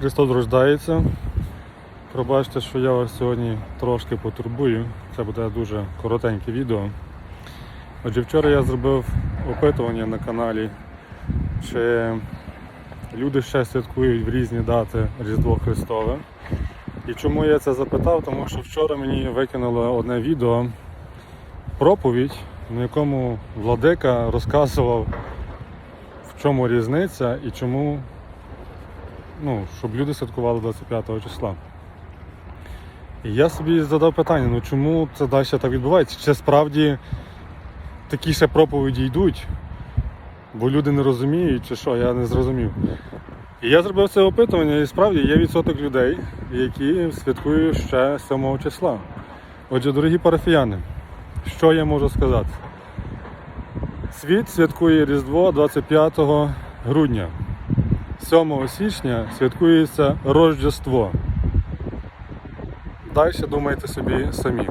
Христос рождається. Пробачте, що я вас сьогодні трошки потурбую. Це буде дуже коротеньке відео. Отже, вчора я зробив опитування на каналі, чи люди ще святкують в різні дати Різдво Христове. І чому я це запитав? Тому що вчора мені викинуло одне відео проповідь, на якому владика розказував, в чому різниця і чому ну, щоб люди святкували 25 числа. І я собі задав питання, ну чому це далі так відбувається? Чи справді такі ще проповіді йдуть, бо люди не розуміють, чи що, я не зрозумів. І я зробив це опитування, і справді є відсоток людей, які святкують ще 7 числа. Отже, дорогі парафіяни, що я можу сказати? Світ святкує Різдво 25 грудня. 7 січня святкується Рождество. Далі думайте собі самі.